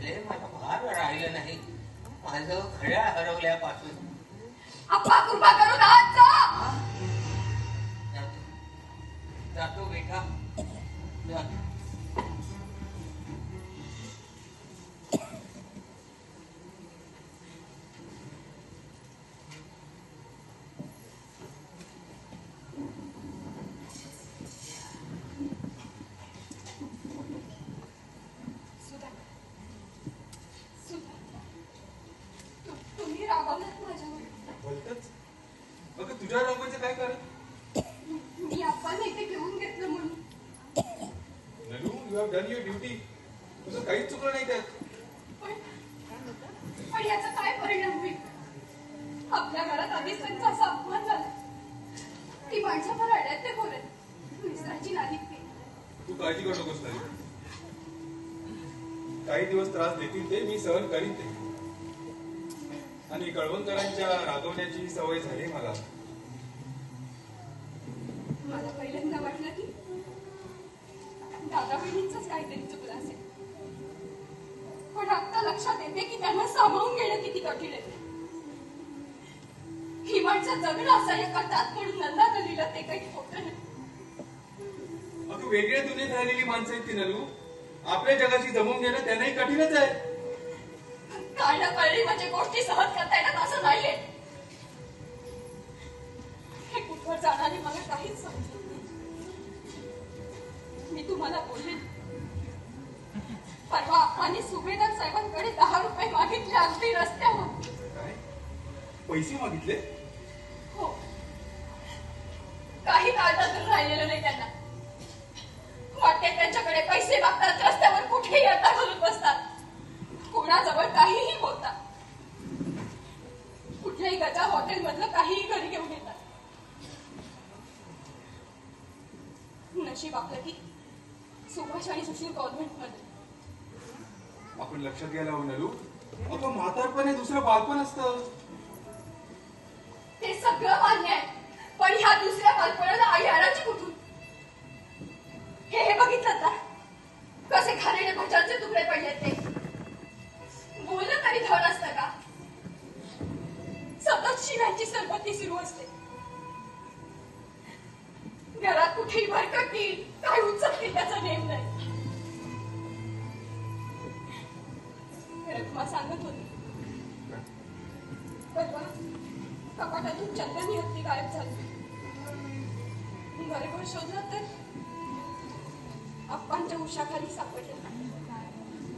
झाले मला फार राहिलं नाही माझं खड्या हरवल्यापासून अप्पा कृपा करून आज जा जातो. जातो बेटा. जातो. माझ्यावर. अगं तुझ्या रंगाचं काय कारण? मी आप्पाला इथे घेऊन घेतलं म्हणून. Nalu you have done your duty तुझं काहीच चुकलं नाही त्यात. पण याचा काय परिणाम होईल? आपल्या घरात आधीच त्यांचा असा अपमान झाला. ती माणसं फार अड्यात ते बोलत नाहीत ती काळजी करू नकोस नलू काही दिवस त्रास देतील ते मी सहन करीन ते. आणि कळवणकरांच्या रागवण्याची सवय झाली मला. मला पहिल्यांदा वाटलं की दादा बहिणींचंच काहीतरी चुकलं असेल. पण आता लक्षात येते की त्यांना सामावून घेणं किती कठीण आहे. ही माणसं जगणं असह्य करतात म्हणून नंदा लिहिलं ते काही खोटं नाही. अगं वेगळ्या दुनियेत राहिलेली माणसं आहेत ती नलू. आपल्या जगाशी जमवून घेणं त्यांनाही कठीणच आहे. कळणं कळली म्हणजे गोष्टी सहज करता येतात असं नाहीये. हे कुठवर जाणारे मला काहीच समजत मी तुम्हाला बोलले. परवा आणि सुभेदार साहेबांकडे दहा रुपये मागितले अगदी रस्त्यावर. पैसे मागितले? हो. काही काळजातून राहिलेलं नाही त्यांना. वाटते त्यांच्याकडे पैसे कुठल्याही गजा हॉटेल मधलं काहीही घरी घेऊन येतात. नशीब आपलं की सुभाष आणि सुशील गव्हर्नमेंटमध्ये आपण लक्षात घ्यायला हवं नलू अगं म्हातारपण हे दुसरं बालपण असतं. ते सगळं मान्य आहे पण ह्या दुसऱ्या बालपणाला आई आणायची कुठून? हे हे बघितलं का? कसे खाण्याने भजांचे तुकडे पडले ते? बोललं तरी धड असतं. शिव्यांची सरबत्ती सुरू असते. घरात कुठेही भरकटतील काय उचलतील त्याचा नेम नाही. तुम्हाला सांगत होती. परवा कपाटातून चंदनी हत्ती गायब झाली. घरभर शोधलं तर अप्पांच्या उशाखाली सापडलं.